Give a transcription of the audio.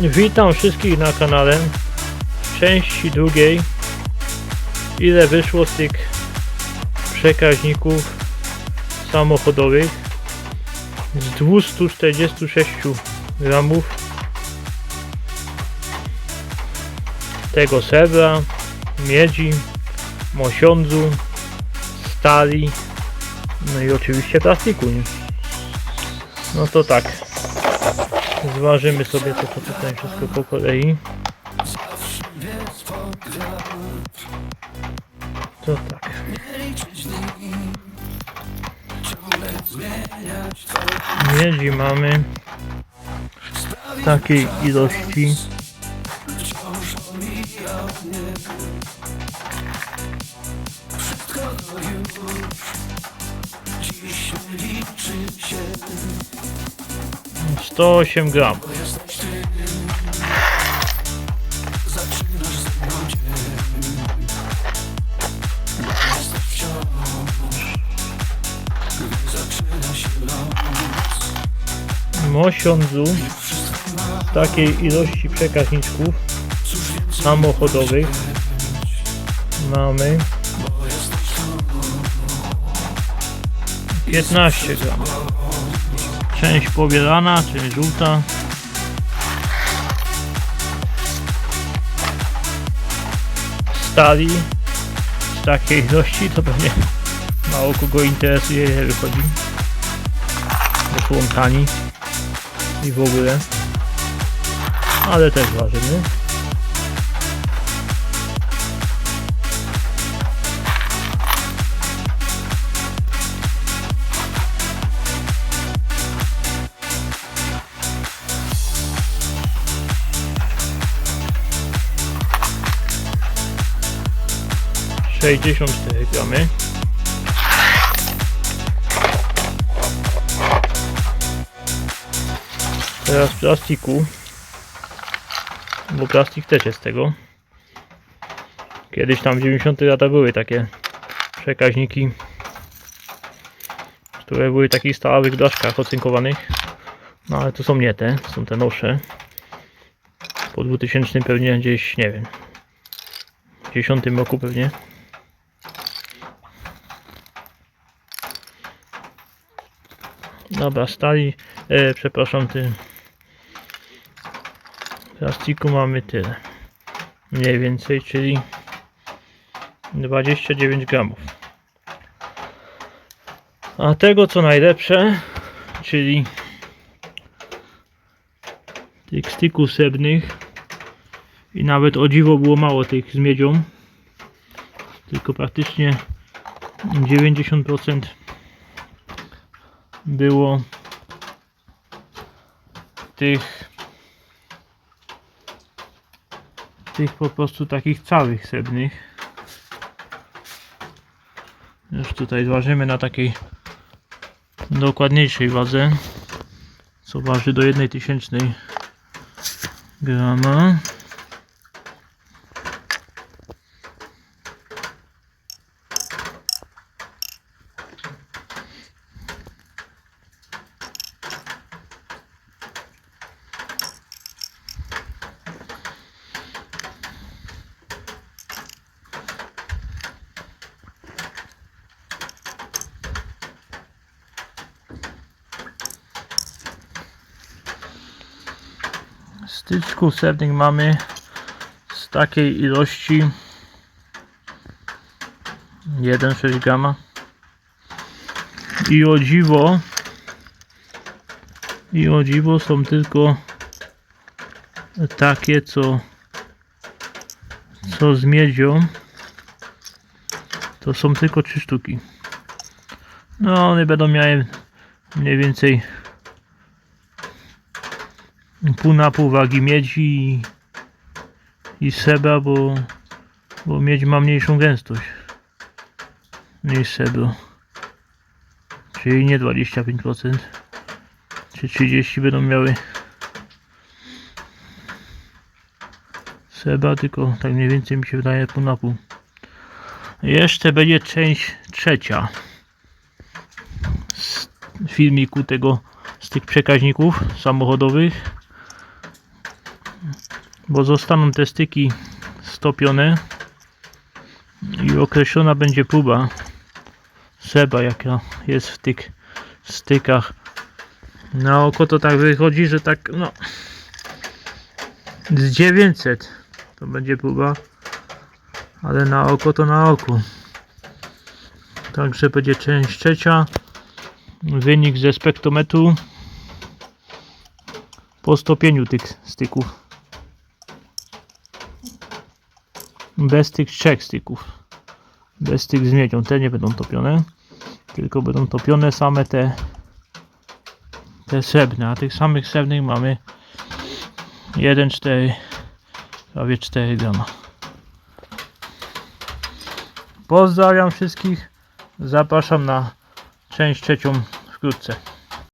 Witam wszystkich na kanale. Części drugiej. Ile wyszło z tych przekaźników samochodowych? Z 246 gramów tego srebra, miedzi, mosiądzu, stali, no i oczywiście plastiku. No to tak. Zważymy sobie to, to tutaj wszystko po kolei. To tak. Miedzi mamy w takiej ilości. Sto osiem gram. Mosiądzu takiej ilości przekaźniczków samochodowych mamy 15 gram. Część pobierana, czyli żółta. Stali z takiej ilości to pewnie mało kogo interesuje, ile wychodzi. Bo są i w ogóle. Ale też ważymy. Sześćdziesiąt cztery gramy. Teraz plastiku. Bo plastik też jest tego. Kiedyś tam w 90 latach były takie przekaźniki, które były w takich stalowych blaszkach ocynkowanych. No ale to są nie te, są te nowsze. Po 2000 pewnie gdzieś, nie wiem, w 10 roku pewnie. Dobra, stali, e, przepraszam, ty plastiku mamy tyle. Mniej więcej, czyli 29 gramów. A tego co najlepsze, czyli tych styków srebrnych i nawet o dziwo było mało tych z miedzią, tylko praktycznie 90% było tych tych po prostu takich całych srebrnych już tutaj zważymy na takiej dokładniejszej wadze co waży do 1 tysięcznej grama styczków srebrnych mamy z takiej ilości 1,6 grama i o dziwo i o dziwo są tylko takie co co z miedzią. To są tylko 3 sztuki. No one będą miały mniej więcej pół na pół wagi miedzi i, i srebra, bo, bo miedź ma mniejszą gęstość niż srebro. Czyli nie 25%, czy 30% będą miały srebra, tylko tak mniej więcej mi się wydaje pół na pół. Jeszcze będzie część trzecia z filmiku tego z tych przekaźników samochodowych bo zostaną te styki stopione i określona będzie próba seba jaka jest w tych stykach. Na oko to tak wychodzi, że tak no z 900 to będzie próba ale na oko to na oku. Także będzie część trzecia. Wynik ze spektrometru po stopieniu tych styków bez tych trzech styków bez tych z miedzią, te nie będą topione. Tylko będą topione same te te srebrne, a tych samych srebrnych mamy 1,4 prawie 4 grama. Pozdrawiam wszystkich. Zapraszam na część trzecią wkrótce